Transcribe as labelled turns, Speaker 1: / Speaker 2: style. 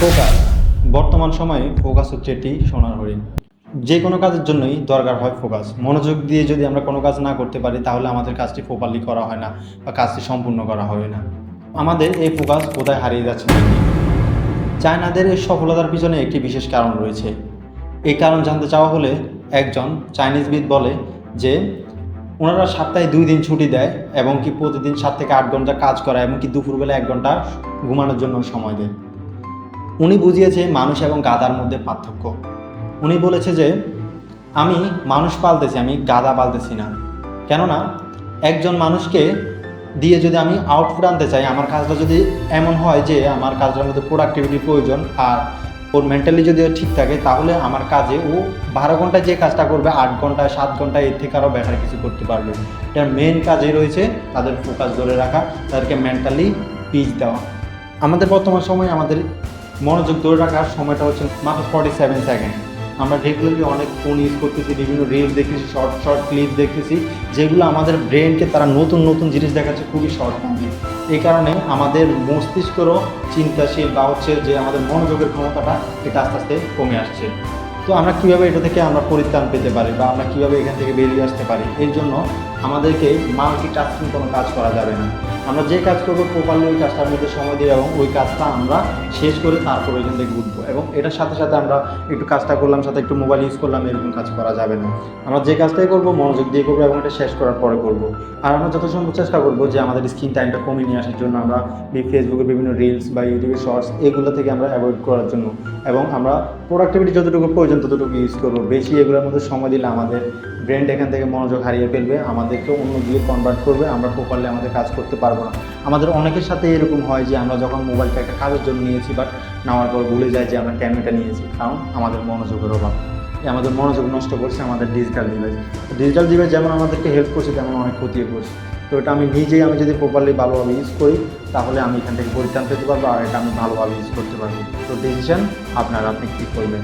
Speaker 1: Focus বর্তমান সময়ে focus হচ্ছে এটি সোনার হরিণ যে কোনো কাজের জন্যই দরকার হয় ফোকাস। মনোযোগ দিয়ে যদি আমরা কোনো কাজ না করতে পারি, তাহলে আমাদের কাজটি প্রপারলি করা হয় না বা কাজটি সম্পূর্ণ করা হয় না। আমাদের এই ফোকাস কোথায় হারিয়ে যাচ্ছে চায়নাদের এই সফলতার পিছনে একটি বিশেষ কারণ রয়েছে। এই কারণ জানতে চাওয়া হলে একজন চাইনিজবিদ বলে যে, ওনারা সপ্তাহে দুই দিন ছুটি দেয় এবং কি প্রতিদিন সাত থেকে আট ঘণ্টা কাজ করা এবং কি দুপুরবেলা এক ঘণ্টা ঘুমানোর জন্য সময় দেয়। উনি বুঝিয়েছে মানুষ এবং গাদার মধ্যে পার্থক্য। উনি বলেছে যে, আমি মানুষ পালতেছি, আমি গাদা পালতেছি না। কেননা, একজন মানুষকে দিয়ে যদি আমি আউটপুট আনতে চাই, আমার কাজটা যদি এমন হয় যে, আমার কাজটার মধ্যে প্রোডাক্টিভিটি প্রয়োজন আর ওর মেন্টালি যদি ও ঠিক থাকে, তাহলে আমার কাজে ও বারো ঘন্টায় যে কাজটা করবে, আট ঘন্টায়, সাত ঘণ্টা এর থেকে আরও বেটার কিছু করতে পারবে। এটার মেন কাজই রয়েছে তাদের ফোকাস ধরে রাখা, তাদেরকে মেন্টালি পিচ দেওয়া। আমাদের বর্তমান সময়ে আমাদের মনোযোগ ধরে রাখার সময়টা হচ্ছে মাত্র ফর্টি সেভেন সেকেন্ড আমরা রেগুলারলি অনেক ফোন ইউজ করতেছি, বিভিন্ন রিলস দেখতেছি শর্ট শর্ট ক্লিপ দেখতেছি, যেগুলো আমাদের ব্রেনকে তারা নতুন নতুন জিনিস দেখাচ্ছে খুবই শর্ট টাইমে এই কারণে আমাদের মস্তিষ্কেরও চিন্তাশীল বা হচ্ছে যে আমাদের মনোযোগের ক্ষমতাটা এটা আস্তে আস্তে কমে আসছে। তো আমরা কীভাবে এটা থেকে আমরা পরিত্রাণ পেতে পারি বা আমরা কীভাবে এখান থেকে বেরিয়ে আসতে পারি? এর জন্য আমাদেরকে মাল্টি টাস্কিং কোনো কাজ করা যাবে না। আমরা যে কাজ করব প্রপারলি ওই কাজটার মধ্যে সময় দিই এবং ওই কাজটা আমরা শেষ করে তারপর ওইখান থেকে উঠবো এবং এটার সাথে সাথে আমরা একটু কাজটা করলাম, সাথে একটু মোবাইল ইউজ করলাম, এরকম কাজ করা যাবে না। আমরা যে কাজটাই করব, মনোযোগ দিয়ে করব এবং এটা শেষ করার পরে করব। আর আমরা যত সম্ভব চেষ্টা করব যে আমাদের স্ক্রিন টাইমটা কমিয়ে নিয়ে আসার জন্য আমরা ফেসবুকে বিভিন্ন রিলস বা ইউটিউবের শর্টস এগুলো থেকে আমরা অ্যাভয়েড করার জন্য। এবং আমরা প্রোডাক্টিভিটি যতটুকু প্রয়োজন ততটুকু ইউজ করব। বেশি এগুলোর মধ্যে সময় দিলে আমাদের ব্রেন এখান থেকে মনোযোগ হারিয়ে ফেলবে আমাদেরকে অন্য দিকে কনভার্ট করবে, আমরা প্রপারলি আমাদের কাজ করতে পারব। না আমাদের অনেকের সাথে এরকম হয় যে আমরা যখন মোবাইলটা একটা কাজের জন্য নিয়েছি বাট নেওয়ার পর ভুলে যাই যে আমরা ক্যামেরাটা নিয়েছি, কারণ আমাদের মনোযোগের অভাব। আমাদের মনোযোগ নষ্ট করছে আমাদের ডিজিটাল ডিভাইস ডিজিটাল ডিভাইস যেমন আমাদেরকে হেল্প করছে, তেমন অনেক ক্ষতিও করছে। তো এটা আমি নিজেই, আমি যদি প্রপারলি ভালোভাবে ইউজ করি, তাহলে আমি এখান থেকে পরিত্রাণ পেতে পারব, আর এটা আমি ভালোভাবে ইউজ করতে পারব। তো ডিসিশন আপনার, আপনি কী করবেন?